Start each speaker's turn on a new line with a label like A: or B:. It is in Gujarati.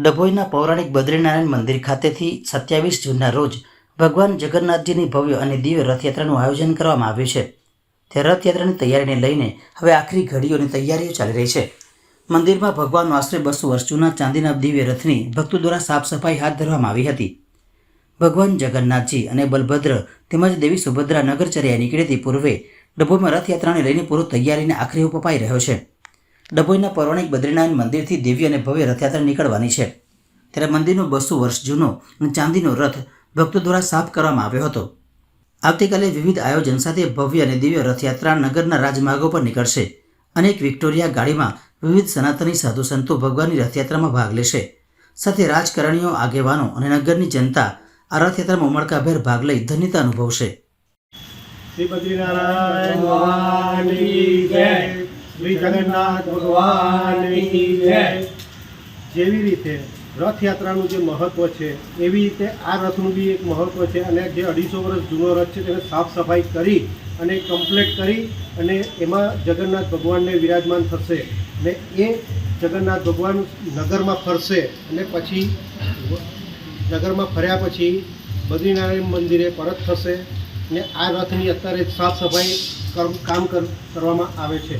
A: ડભોઈના પૌરાણિક બદ્રીનારાયણ મંદિર ખાતેથી સત્યાવીસ જૂનના રોજ ભગવાન જગન્નાથજીની ભવ્ય અને દિવ્ય રથયાત્રાનું આયોજન કરવામાં આવ્યું છે. તે રથયાત્રાની તૈયારીને લઈને હવે આખરી ઘડીઓની તૈયારીઓ ચાલી રહી છે. મંદિરમાં ભગવાનનો આશરે બસો વર્ષ જૂના ચાંદીના દિવ્ય રથની ભક્તો દ્વારા સાફ સફાઈ હાથ ધરવામાં આવી હતી. ભગવાન જગન્નાથજી અને બલભદ્ર તેમજ દેવી સુભદ્રા નગરચર્યા નીકળેતી પૂર્વે ડભોઈમાં રથયાત્રાને લઈને પૂરો તૈયારીને આખરી ઉપાઈ રહ્યો છે. ડભોઈના પૌરાણિક બદ્રીનારાયણ મંદિરથી દિવ્ય અને ભવ્ય રથયાત્રા નીકળવાની છે. ત્યારે મંદિરનો બસો વર્ષ જૂનો અને ચાંદીનો રથ ભક્તો દ્વારા સાફ કરવામાં આવ્યો હતો. આવતીકાલે વિવિધ આયોજન સાથે ભવ્ય અને દિવ્ય રથયાત્રા નગરના રાજમાર્ગો પર નીકળશે અનેક વિક્ટોરિયા ગાડીમાં વિવિધ સનાતની સાધુ સંતો ભગવાનની રથયાત્રામાં ભાગ લેશે. સાથે રાજકારણીઓ, આગેવાનો અને નગરની જનતા આ રથયાત્રામાં ઉમળકાભેર ભાગ લઈ ધન્યતા અનુભવશે.
B: શ્રી શ્રી જગન્નાથ ભગવાનની જેવી રીતે રથયાત્રાનું જે મહત્ત્વ છે એવી રીતે આ રથનું બી એક મહત્ત્વ છે અને જે અઢીસો વર્ષ જૂનો રથ છે તેને સાફ સફાઈ કરી અને કમ્પ્લીટ કરી અને એમાં જગન્નાથ ભગવાનને વિરાજમાન થશે અને એ જગન્નાથ ભગવાન નગરમાં ફરશે અને પછી નગરમાં ફર્યા પછી બદ્રીનારાયણ મંદિરે પરત થશે ને આ રથની અત્યારે સાફ સફાઈ કામ કર- કરવામાં આવે છે.